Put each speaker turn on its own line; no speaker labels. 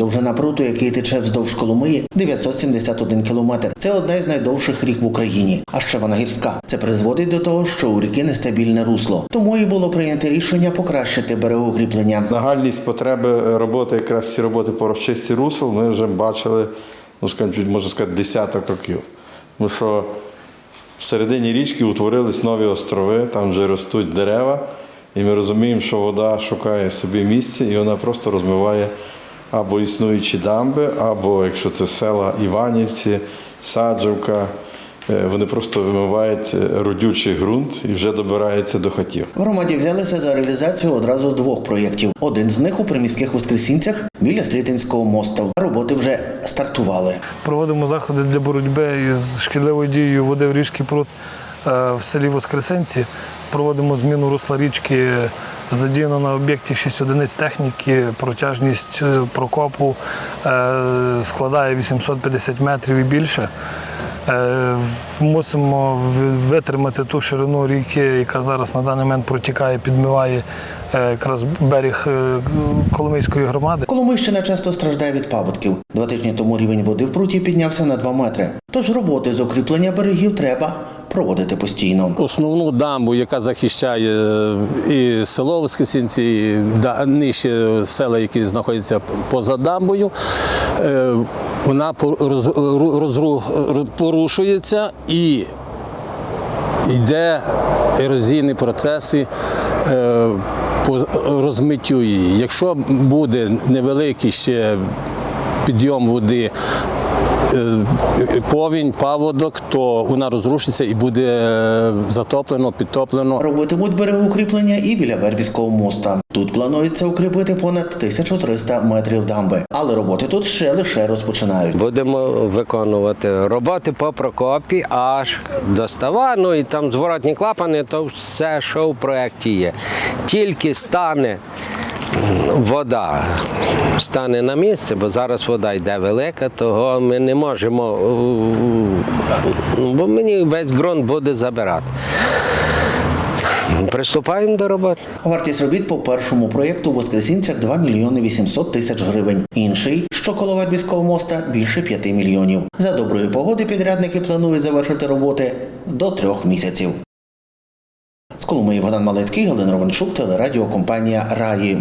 Довжина пруту, який тече вздовж Коломиї, 971 кілометр. Це одна із найдовших рік в Україні. А ще вона гірська. Це призводить до того, що у ріки нестабільне русло. Тому і було прийнято рішення покращити берегоукріплення.
Нагальність потреби роботи, якраз ці роботи по розчистці русел, ми вже бачили, ну скажімо, можна сказати, десяток років. Тому що в середині річки утворились нові острови, там вже ростуть дерева, і ми розуміємо, що вода шукає собі місце і вона просто розмиває або існуючі дамби, або якщо це села Іванівці, Саджівка. е, Вони просто вимивають е, родючий ґрунт і вже добираються до хатів.
В громаді взялися за реалізацію одразу двох проєктів. Один з них у приміських Воскресінцях біля Стрітинського мосту. Роботи вже стартували.
Проводимо заходи для боротьби із шкідливою дією води в річки пруд е, в селі Воскресенці. Проводимо зміну русла річки. Задіяно на об'єкті 6 одиниць техніки. Протяжність е, прокопу е, складає 850 метрів і більше. Е, Мусимо витримати ту ширину ріки, яка зараз на даний момент протікає, підмиває якраз берег Коломийської громади.
Коломийщина часто страждає від паводків. Два тижні тому рівень води в пруті піднявся на 2 метри. Тож роботи з укріплення берегів треба проводити постійно.
Основну дамбу, яка захищає е, і село Воскресінці, і нижче села, які знаходяться поза дамбою, е, вона порушується і йде ерозійні процеси е, розмиттю її. Якщо буде невеликий ще підйом води, повінь, паводок, то вона розрушиться і буде е, затоплено, підтоплено.
Робитимуть берегоукріплення і біля Вербівського моста. Тут планується укріпити понад 1300 метрів дамби. Але роботи тут ще лише розпочинають.
Будемо виконувати роботи по Прокопі аж до става. Ну і там зворотні клапани, то все, що в проєкті є. Тільки стане вода, стане на місце, бо зараз вода йде велика, того ми не можемо, е, бо мені весь ґрунт буде забирати. Приступаємо до роботи.
Вартість робіт по першому проєкту у Воскресінцях 2 мільйони 800 тисяч гривень. Інший, що коло Вербівського моста, більше 5 мільйонів. За доброї погоди підрядники планують завершити роботи до трьох місяців. З Коломиї Богдан Малецький, Галина Романчук, телерадіокомпанія Раї.